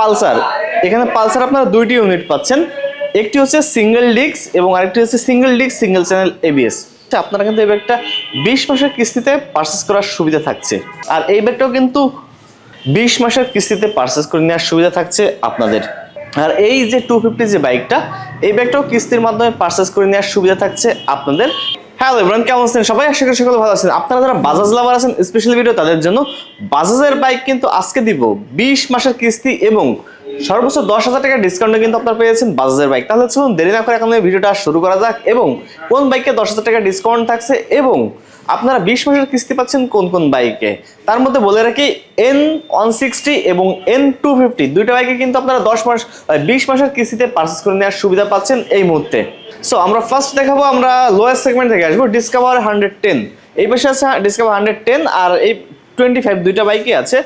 Pulsar. এখানে Pulsar আপনারা দুইটি ইউনিট পাচ্ছেন। একটি হচ্ছে সিঙ্গেল ডিস্ক এবং আরেকটি হচ্ছে single disc single channel ABS আপনারা কিন্তু এই ব্যাগটা বিশ মাসের কিস্তিতে পারচেস করার সুবিধা থাকছে। আর এই ব্যাগটাও কিন্তু বিশ মাসের কিস্তিতে পারচেস করে নেওয়ার সুবিধা থাকছে আপনাদের। আর এই যে টু ফিফটি যে বাইকটা এই ব্যাগটাও কিস্তির মাধ্যমে পারচেস করে নেওয়ার সুবিধা থাকছে আপনাদের। হ্যালো এভরান কেমন আছেন? সবাই আশা করি সকলে ভালো আছেন। আপনারা যারা বাজাজ লাভার আছেন স্পেশাল ভিডিও তাদের জন্য বাজাজের বাইক কিন্তু আজকে দিব। বিশ মাসের কিস্তি এবং সর্বোচ্চ দশ হাজার টাকা ডিসকাউন্টে কিন্তু আপনারা পেয়েছেন বাজাজের বাইক তাহলে চলুন দেরি না করে এখন ভিডিওটা শুরু করা যাক এবং কোন বাইকে দশ হাজার টাকা ডিসকাউন্ট থাকছে এবং আপনারা বিশ মাসের কিস্তি পাচ্ছেন কোন কোন বাইকে তার মধ্যে বলে রাখি এন ওয়ান সিক্সটি এবং এন টু ফিফটি দুইটা বাইকে কিন্তু আপনারা দশ মাস বিশ মাসের কিস্তিতে পারচেস করে নেওয়ার সুবিধা পাচ্ছেন এই মুহূর্তে। সো আমরা ফার্স্ট দেখাবো, আমরা লোয়েস্ট সেগমেন্ট থেকে আসব ডিসকাভার হান্ড্রেড টেন এই পাশে আছে ডিসকভার হান্ড্রেড টেন আর এই টোয়েন্টি ফাইভ দুইটা বাইকই আছে।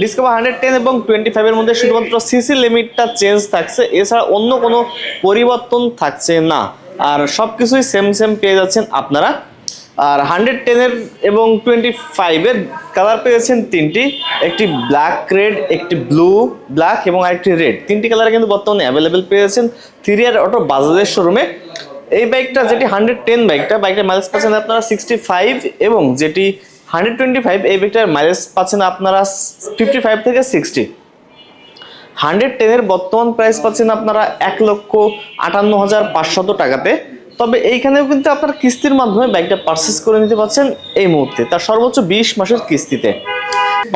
ডিসকভার হান্ড্রেড টেন এবং টোয়েন্টি ফাইভের মধ্যে শুধুমাত্র সিসি লিমিটটা চেঞ্জ থাকছে। এছাড়া অন্য কোনো পরিবর্তন থাকছে না। আর সব কিছুই সেম সেম পেয়ে যাচ্ছেন আপনারা। আর হান্ড্রেড টেনের এবং টোয়েন্টি ফাইভের কালার পেয়েছেন তিনটি। একটি ব্ল্যাক রেড একটি ব্লু ব্ল্যাক এবং আরেকটি রেড তিনটি কালার কিন্তু বর্তমানে অ্যাভেলেবেল পেয়েছেন থ্রি আর অটো বাজাজের শোরুমে এই বাইকটা যেটি হান্ড্রেড টেন বাইকটা বাইকটা মাইলেজ পাচ্ছেন আপনারা সিক্সটি ফাইভ এবং যেটি হান্ড্রেড টোয়েন্টি ফাইভ এই বাইকটার মাইলেজ পাচ্ছেন আপনারা ফিফটি ফাইভ থেকে সিক্সটি হান্ড্রেড টেনের বর্তমান প্রাইস পাচ্ছেন আপনারা এক লক্ষ আটান্ন হাজার পাঁচশত টাকাতে। তবে এইখানেও কিন্তু আপনারা কিস্তির মাধ্যমে বাইকটা পারচেস করে নিতে পারছেন এই মুহূর্তে, তার সর্বোচ্চ বিশ মাসের কিস্তিতে।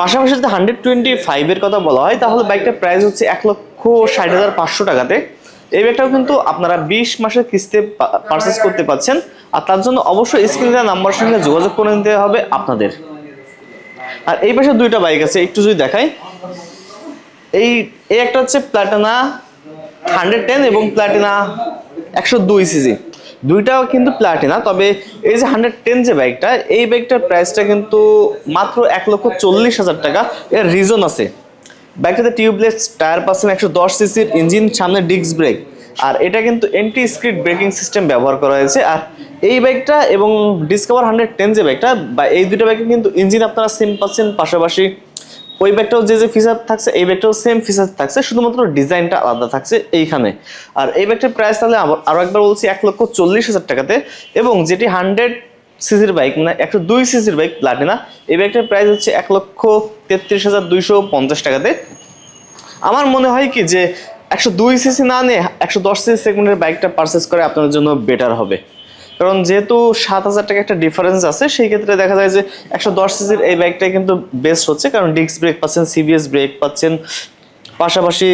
পাশাপাশি যদি হান্ড্রেড টোয়েন্টি ফাইভের কথা বলা হয়, তাহলে বাইকটার প্রাইস হচ্ছে এক লক্ষ ষাট হাজার পাঁচশো টাকাতে। এই ব্যাগটাও কিন্তু আপনারা বিশ মাসের কিস্তিতে পারচেস করতে পারছেন। আর তার জন্য অবশ্যই স্ক্রিনে দেওয়া নাম্বার সঙ্গে যোগাযোগ করে নিতে হবে আপনাদের। আর এই পাশে দুইটা বাইক আছে, একটু যদি দেখাই। এই এই একটা হচ্ছে প্লাটিনা হান্ড্রেড টেন এবং প্লাটিনা একশো দুই সিজি দুইটাও কিন্তু প্লাটিনা তবে এই যে হান্ড্রেড টেন যে বাইকটা এই বাইকটার প্রাইসটা কিন্তু মাত্র এক লক্ষ চল্লিশ হাজার টাকা। এর রিজন আছে। বাইকটাতে টিউবলেস টায়ার পাচ্ছেন একশো দশ সিসির ইঞ্জিন সামনে ডিস্ক ব্রেক আর এটা কিন্তু এন্টি স্ক্রিড ব্রেকিং সিস্টেম ব্যবহার করা হয়েছে। আর এই বাইকটা এবং ডিসকভার হান্ড্রেড টেন যে বাইকটা বা এই দুটো বাইকে কিন্তু ইঞ্জিন আপনারা সেম পাচ্ছেন। পাশাপাশি ওই ব্যাগটাও যে যে ফিচার থাকছে, এই ব্যাগটাও সেম ফিচার থাকছে। শুধুমাত্র ডিজাইনটা আলাদা থাকছে এইখানে। আর এই ব্যাগটার প্রাইস তাহলে আরও একবার বলছি, এক লক্ষ চল্লিশ হাজার টাকাতে। এবং যেটি হান্ড্রেড সিসির বাইক মানে একশো দুই সিসির বাইক প্লাটিনা এই বাইকটার প্রাইস হচ্ছে এক লক্ষ তেত্রিশ হাজার দুইশো পঞ্চাশ টাকাতে। আমার মনে হয় কি যে একশো দুই সিসি না নিয়ে একশো দশ সিসি সেগমেন্টের বাইকটা পারচেস করে আপনার জন্য বেটার হবে। কারণ যেহেতু সাত হাজার টাকা একটা ডিফারেন্স আছে, সেই ক্ষেত্রে দেখা যায় যে একশো দশ সিসির এই বাইকটাই কিন্তু বেস্ট হচ্ছে। কারণ ডিস্ক ব্রেক পাচ্ছেন সিবিএস ব্রেক পাচ্ছেন। পাশাপাশি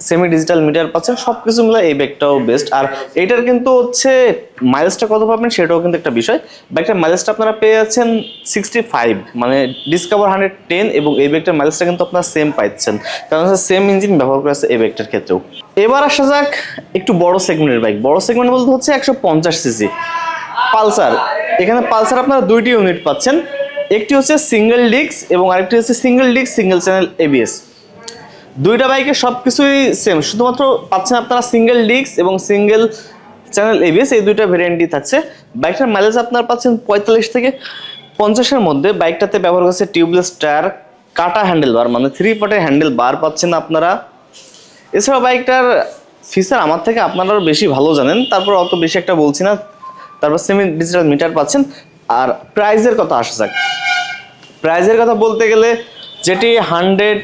সেমি ডিজিটাল মিটার পাচ্ছেন সব কিছু মিলে এই ব্যাগটাও বেস্ট আর এইটার কিন্তু হচ্ছে মাইলেজটা কত পাবেন সেটাও কিন্তু একটা বিষয়। ব্যাগটার মাইলেজটা আপনারা পেয়ে যাচ্ছেন সিক্সটি ফাইভ মানে ডিসকভার হান্ড্রেড টেন এবং এই ব্যাগটার মাইলেজটা কিন্তু আপনারা সেম পাচ্ছেন কারণ হচ্ছে সেম ইঞ্জিন ব্যবহার করা আছে এই ব্যাগটার ক্ষেত্রেও। এবার আসা যাক একটু বড় সেগমেন্টের বাইক বড় সেগমেন্ট বলতে হচ্ছে একশো পঞ্চাশ সিসি পালসার। এখানে পালসার আপনারা দুইটি ইউনিট পাচ্ছেন। একটি হচ্ছে সিঙ্গেল ডিস্ক এবং আরেকটি হচ্ছে single disc single channel ABS দুইটা বাইকে সব কিছুই সেম শুধুমাত্র পাচ্ছেন আপনারা সিঙ্গেল ডিস্ক এবং সিঙ্গেল চ্যানেল এবিএস এই দুইটা ভেরিয়েন্টই থাকছে। বাইকটার মাইলেজ আপনারা পাচ্ছেন পঁয়তাল্লিশ থেকে পঞ্চাশের মধ্যে। বাইকটাতে ব্যবহার করছে টিউবলেস টায়ার কাটা হ্যান্ডেল বার মানে থ্রি পটের হ্যান্ডেল বার পাচ্ছেন আপনারা। এছাড়া বাইকটার ফিচার আমার থেকে আপনারা বেশি ভালো জানেন, তারপর অত বেশি একটা বলছি না। তারপর সেমি ডিজিটাল মিটার পাচ্ছেন। আর প্রাইজের কথা আসা যাক প্রাইজের কথা বলতে গেলে যেটি হান্ড্রেড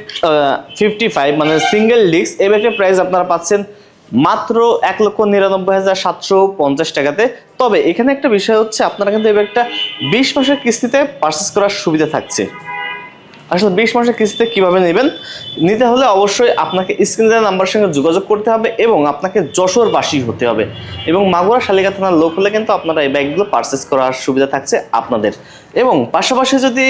ফিফটি ফাইভ মানে সিঙ্গেল ডিস্ক এই ব্যাগটির প্রাইস আপনারা পাচ্ছেন মাত্র এক লক্ষ নিরানব্বই হাজার সাতশো পঞ্চাশ টাকাতে। তবে এখানে একটা বিষয় হচ্ছে, আপনারা কিন্তু এই ব্যাগটা বিশ মাসের কিস্তিতে পারচেস করার সুবিধা থাকছে। আসলে বিশ মাসের কিস্তিতে কীভাবে নেবেন? নিতে হলে অবশ্যই আপনাকে স্ক্রিন নাম্বার সঙ্গে যোগাযোগ করতে হবে এবং আপনাকে যশোরবাসী হতে হবে। এবং মাগুরা শালিকা থানার লোক হলে কিন্তু আপনারা এই ব্যাগগুলো পারচেস করার সুবিধা থাকছে আপনাদের। এবং পাশাপাশি যদি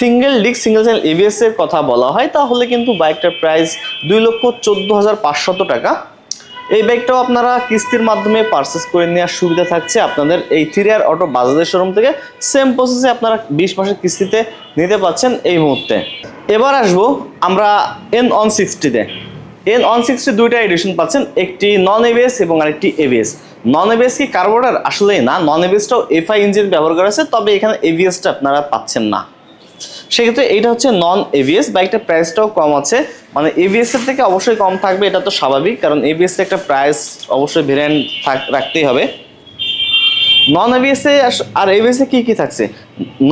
single disc single channel ABS এর কথা বলা হয়, তাহলে কিন্তু বাইকটার প্রাইস দুই লক্ষ চোদ্দ হাজার পাঁচশত টাকা। এই ব্যাগটাও আপনারা কিস্তির মাধ্যমে পারচেস করে নেওয়ার সুবিধা থাকছে আপনাদের এই থ্রি আর অটো বাজাজের শোরুম থেকে। সেম প্রসেসে আপনারা বিশ মাসের কিস্তিতে নিতে পাচ্ছেন এই মুহূর্তে। এবার আসব আমরা এন অন সিক্সটিতে এন অন সিক্সটি দুইটা এডিশন পাচ্ছেন, একটি নন এবিএস এবং আরেকটি এবিএস নন এবিএস কি কার্বোর্ডার আসলেই না নন এবিএসটাও এফআই ইঞ্জিন ব্যবহার করা আছে, তবে এখানে এবিএসটা আপনারা পাচ্ছেন না। সেক্ষেত্রে এটা হচ্ছে নন এভিএস বাইকটার প্রাইসটাও কম আছে। মানে এভিএস এর থেকে অবশ্যই কম থাকবে, এটা তো স্বাভাবিক, কারণ এভিএস একটা প্রাইস অবশ্যই ভেরিয়েন্ট রাখতেই হবে। নন এবিএস আর এবিএস এ কি কি থাকছে?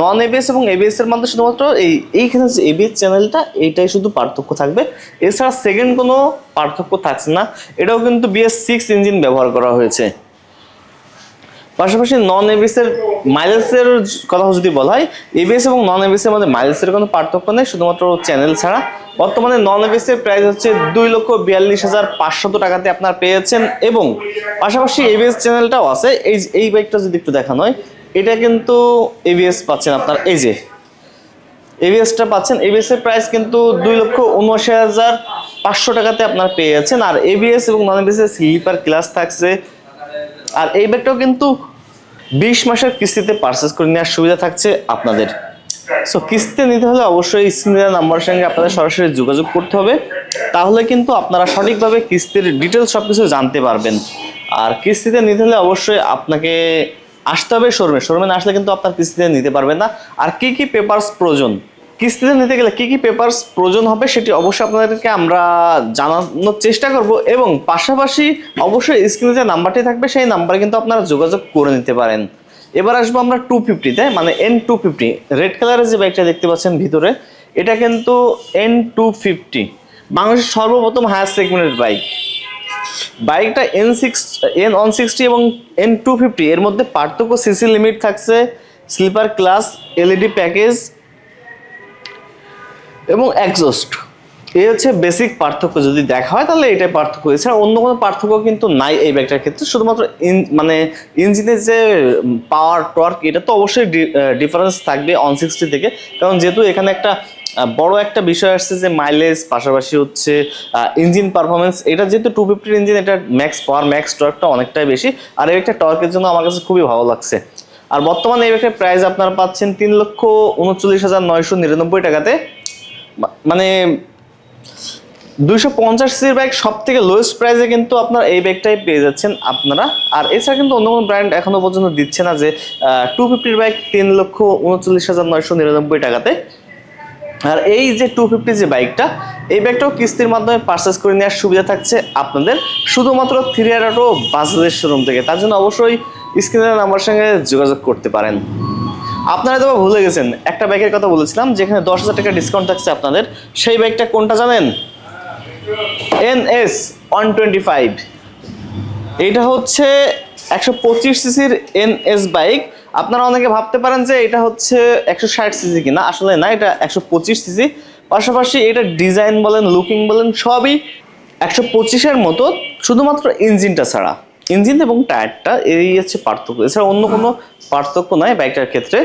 নন এবিএস এবং এবিএস এর মধ্যে শুধুমাত্র এই, এইখানে যে এবিএস চ্যানেলটা এইটাই শুধু পার্থক্য থাকবে। এছাড়া সেকেন্ড কোনো পার্থক্য থাকছে না। এটাও কিন্তু বিএস সিক্স ইঞ্জিন ব্যবহার করা হয়েছে। পাশাপাশি নন এবিএস এর মাইলেজের কথা যদি বলা হয় এবিএস এবং নন এবিএস এর মধ্যে মাইলেজের কোনো পার্থক্য নেই, শুধুমাত্র চ্যানেল ছাড়া। বর্তমানে নন এবিএস এর প্রাইস হচ্ছে দুই লক্ষ বিয়াল্লিশ হাজার পাঁচশত টাকাতে আপনার পেয়েছেন এবং পাশাপাশি এবিএস চ্যানেলটাও আছে। এই এই বাইকটা যদি একটু দেখানো হয়, এটা কিন্তু এবিএস পাচ্ছেন আপনার, এই যে। এবিএসটা পাচ্ছেন এবিএস এর প্রাইস কিন্তু দুই লক্ষ উনআশি হাজার পাঁচশো টাকাতে আপনার পেয়ে যাচ্ছেন আর এবিএস এবং নন এবিএস এর স্লিপার ক্লাস থাকছে। আর এই ব্যাগটাও কিন্তু বিশ মাসের কিস্তিতে পারচেস করে নেওয়ার সুবিধা থাকছে আপনাদের। সো কিস্তিতে নিতে হলে অবশ্যই স্ক্রিনের নাম্বারের সঙ্গে আপনাদের সরাসরি যোগাযোগ করতে হবে। তাহলে কিন্তু আপনারা সঠিকভাবে কিস্তির ডিটেলস সব কিছু জানতে পারবেন। আর কিস্তিতে নিতে হলে অবশ্যই আপনাকে আসতে হবে শোরুমে শোরুমে না আসলে কিন্তু আপনার কিস্তিতে নিতে পারবেন না। আর কি কি পেপারস প্রয়োজন? কিস্তিতে নিতে গেলে কি কি পেপারস প্রয়োজন হবে সেটি অবশ্যই আপনাদেরকে আমরা জানানোর চেষ্টা করব এবং পাশাপাশি অবশ্যই স্ক্রিনে যে নাম্বারটি থাকবে সেই নাম্বারে কিন্তু আপনারা যোগাযোগ করে নিতে পারেন। এবার আসব আমরা টু ফিফটিতে মানে এন টু ফিফটি রেড কালারের যে বাইকটা দেখতে পাচ্ছেন ভিতরে, এটা কিন্তু এন টু ফিফটি বাংলাদেশের সর্বপ্রথম হায়ার সেগমেন্টের বাইক বাইকটা N six N one sixty এবং এন টু ফিফটি এর মধ্যে পার্থক্য সিসি লিমিট থাকছে স্লিপার ক্লাস এলইডি প্যাকেজ এবং এক্সস্ট এই হচ্ছে বেসিক পার্থক্য যদি দেখা হয়, তাহলে এটাই পার্থক্য। এছাড়া অন্য কোনো পার্থক্য কিন্তু নাই এই ব্যাগটার ক্ষেত্রে। শুধুমাত্র ইন মানে ইঞ্জিনের যে পাওয়ার টর্ক এটা তো অবশ্যই ডিফারেন্স থাকবে অন সিক্সটি থেকে। কারণ যেহেতু এখানে একটা বড় একটা বিষয় আসছে যে মাইলেজ পাশাপাশি হচ্ছে ইঞ্জিন পারফরমেন্স এটা যেহেতু টু ফিফটির ইঞ্জিন এটা ম্যাক্স পাওয়ার ম্যাক্স টর্কটা অনেকটাই বেশি। আর এই একটা টর্কের জন্য আমার কাছে খুবই ভালো লাগছে। আর বর্তমানে এই একটা প্রাইস আপনারা পাচ্ছেন তিন লক্ষ উনচল্লিশ হাজার নয়শো নিরানব্বই টাকাতে। মানে দুইশো পঞ্চাশ সির ব্যাগ সব থেকে লোয়েস্ট প্রাইসে কিন্তু আপনার এই ব্যাগটাই পেয়ে যাচ্ছেন আপনারা। আর এছাড়া কিন্তু অন্য কোনো ব্র্যান্ড এখনও পর্যন্ত দিচ্ছে না যে টু ফিফটির ব্যাগ তিন লক্ষ উনচল্লিশ হাজার নয়শো নিরানব্বই টাকাতে। আর এই যে টু ফিফটি যে বাইকটা এই ব্যাগটাও কিস্তির মাধ্যমে পারচেস করে নেওয়ার সুবিধা থাকছে আপনাদের, শুধুমাত্র থ্রি আর বাজাজের শোরুম থেকে। তার জন্য অবশ্যই স্ক্রিনের নাম্বার সঙ্গে যোগাযোগ করতে পারেন। আপনারা তো ভুলে গেছেন, একটা বাইকের কথা বলেছিলাম, যেখানে দশ হাজার টাকা ডিসকাউন্ট থাকছে আপনাদের। সেই বাইকটা কোনটা জানেন? N S one twenty five এইটা হচ্ছে একশো পঁচিশ সিসির এন এস বাইক আপনারা অনেকে ভাবতে পারেন যে এটা হচ্ছে একশো ষাট সিসি কিনা, আসলে না, এটা একশো পঁচিশ সিসি। পাশাপাশি এটা ডিজাইন বলেন লুকিং বলেন, সবই একশো পঁচিশের মতো, শুধুমাত্র ইঞ্জিনটা ছাড়া। ইঞ্জিন এবং টায়ারটা এই হচ্ছে পার্থক্য। এছাড়া অন্য কোনো পার্থক্য নয় বাইকটার ক্ষেত্রে।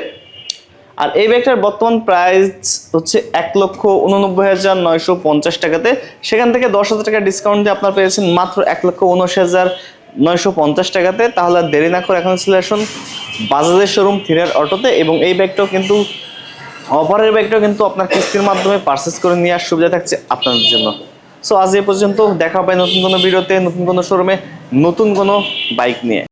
আর এই ব্যাগটার বর্তমান প্রাইস হচ্ছে এক লক্ষ উননব্বই হাজার নয়শো পঞ্চাশ টাকাতে। সেখান থেকে দশ হাজার টাকা ডিসকাউন্ট দিয়ে আপনার পেয়েছেন মাত্র এক লক্ষ উনআশি হাজার নয়শো পঞ্চাশ টাকাতে। তাহলে দেরি না করে এখন চলে আসুন বাজাজের শোরুম থিরার অটোতে এবং এই ব্যাগটাও কিন্তু অফারের ব্যাগটাও কিন্তু আপনার কিস্তির মাধ্যমে পারচেস করে নিয়ে সুবিধা থাকছে আপনাদের জন্য। সো আজ এ পর্যন্ত দেখা হবে নতুন কোনো ভিডিওতে, নতুন কোনো শোরুমে নতুন কোনো বাইক নিয়ে।